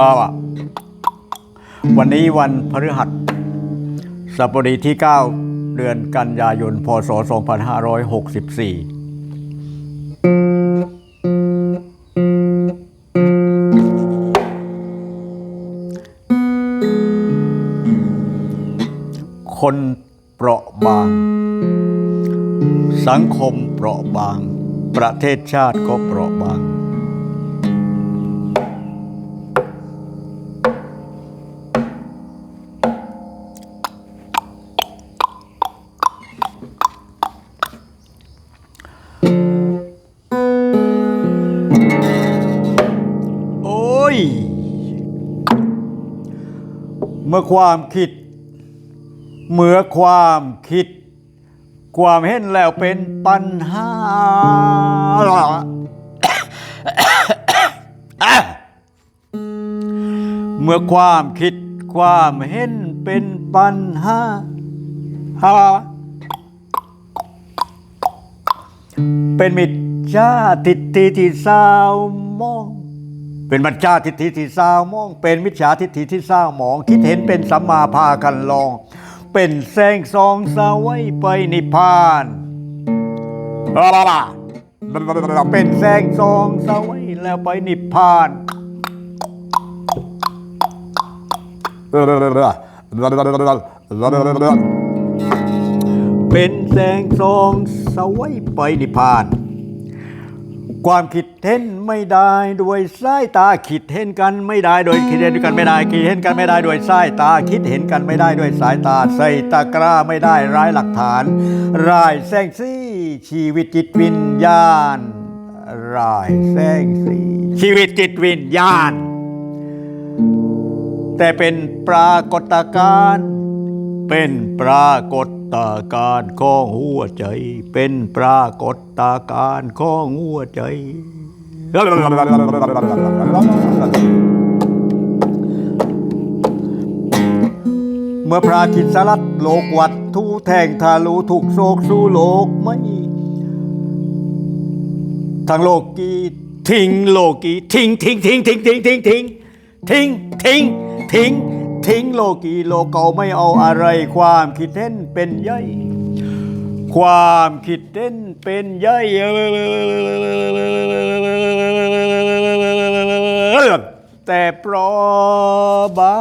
เอาล่ะวันนี้วันพฤหัสสัปดาห์ที่ 9 เดือนกันยายน พศ 2564คนเปราะบาง สังคมเปราะบาง ประเทศชาติก็เปราะบาง มื่อความคิด เมื่อความคิด ความเห็นแล้วเป็นปัญหาเมื่อความคิดความเห็นเป็นปัญหาฮาเป็นมิจฉาทิฏฐิที่สาวมอง เป็นมิจฉาทิฏฐิที่สามอง เป็นมิจฉาทิฏฐิที่สาวมอง คิดเห็นเป็นสัมมาพากันลอง เป็นแสงสองสวัยไปนิพพานเป็นแสงสองสวัยแล้วไปนิพพานเป็นแสงสองสวัยไปนิพพาน ความคิดเห็นไม่ได้ด้วยสายตาคิดเห็นกันไม่ได้โดยคิดเห็นกันไม่ได้คิดเห็นกันไม่ได้ด้วยสายตาคิดเห็นกันไม่ได้ด้วยสายตาใส่ตากร้าไม่ได้ร้ายหลักฐานรายแสงสีชีวิตจิตวิญญาณรายแสงสีชีวิตจิตวิญญาณ แต่เป็นปรากฏการณ์เป็นปรากฏ ตาการณ์ของหัวใจ เป็นปรากฏการณ์ของหัวใจ เมื่อพระคิดสลัดโลกวัดทูแทงทารูถูกโศกสู้โลกไม่ทั้งโลกีทิ้งโลกีทิ้งทิ้งทิ้งทิ้งทิ้งทิ้งทิ้งทิ้งทิ้งทิ้ง ทิ้งโลกีโลกเก่าไม่เอาอะไร ความคิดเห็นเป็นใหญ่ความคิดเห็นเป็นใหญ่แต่เปราะบา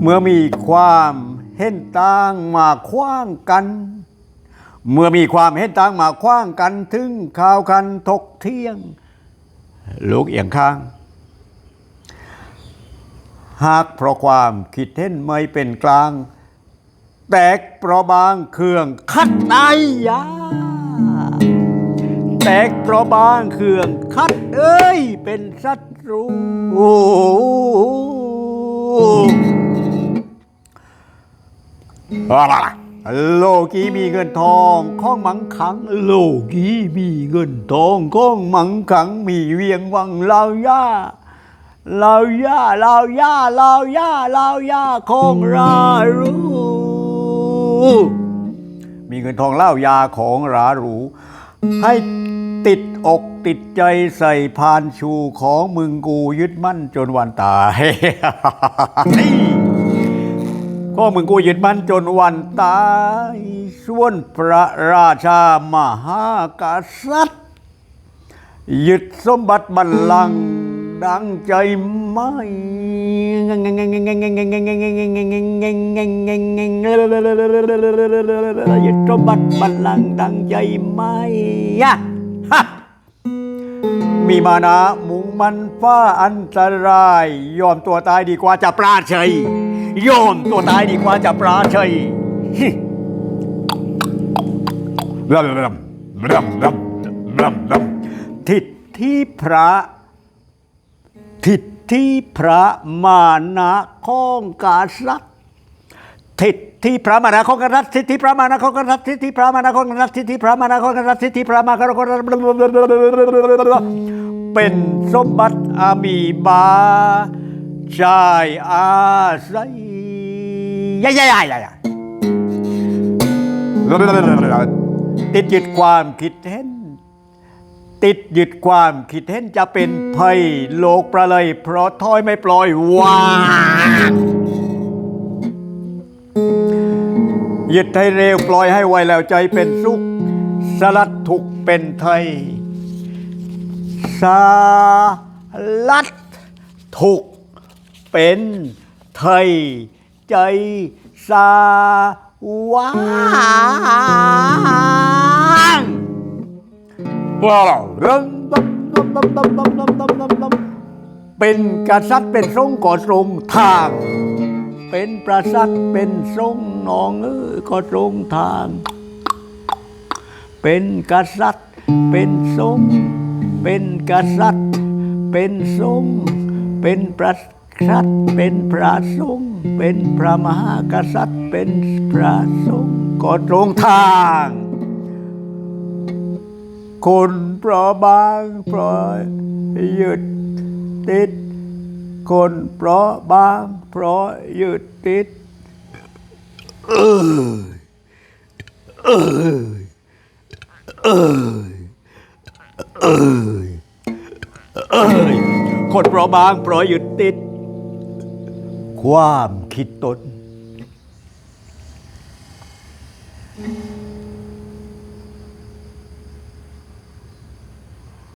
เมื่อมีความเห็นต่างมาคว้างกัน เมื่อมีความเห็นต่างมาคว้างกันถึงข่าวคันทกเที่ยงลูกเอียงข้าง หากเพราะความคิดเห็นไม่เป็นกลาง แตกเปราะบางเครื่องคัดไอยาแตกเปราะบางเครื่องคัดเอ้ย เป็นศัตรูโอ้ โลกีมีเงินทองข้องมังขัง โลกีมีเงินทองข้องมังขังมีเวียงวังลาวย่าลาวย่าลาวย่าลาวย่าลาวย่าของรารู้มีเงินทองเล่ายาของราหรู ให้ติดอกติดใจใส่พานชูของมึงกูยึดมั่นจนวันตาย ก็มึงกูยึดมั่นจนวันตายส่วนพระราชามหากษัตริย์ยึดสมบัติบัลลังก์ดังใจไม่ยึดสมบัติบัลลังก์ดังใจไม่อะฮะมีมานะมุงมันฟ้าอันตราย ยอมตัวตายดีกว่าจะปราชัย ยอมตัวตายดีกว่าจะปราชัยทิศที่พระ ทิศที่พระมานะของกษัตริย์ทิศที่พระมานะของกษัตริย์ทิศที่พระมานะของกษัตริย์ทิศที่พระมานะของกษัตริย์ทิศที่พระมานะของกษัตริย์ทิศที่พระมานะของกษัตริย์เป็นสมบัติอามีบา ชายอาศัยยายายายายติดยึดความคิดเห็น ติดยึดความคิดเห็นจะเป็นภัยโลกประเลย เพราะถอยไม่ปล่อยวางยึดให้เร็วปล่อยให้ไวแล้วใจเป็นสุข สลัดทุกเป็นไทยสลัดทุก เป็นไทยใจสาว่างว้าวเริ่เป็นกษัตริย์เป็นทรงก่อทรงทาง เป็นประสัตเป็นทรงนองเออก่อทรงทาง เป็นกษัตริย์เป็นทรงเป็นกษัตริย์เป็นทรงเป็นประ สัตริย์ เป็นพระทรงเป็นพระมหากษัตริย์ เป็นพระทรงก็ตรงทาง คนเพราะบางเพราะยึดติด คนเพราะบางเพราะยึดติดเออเออเออเออเออคนเพราะบางเพราะยึดติด ความคิดตน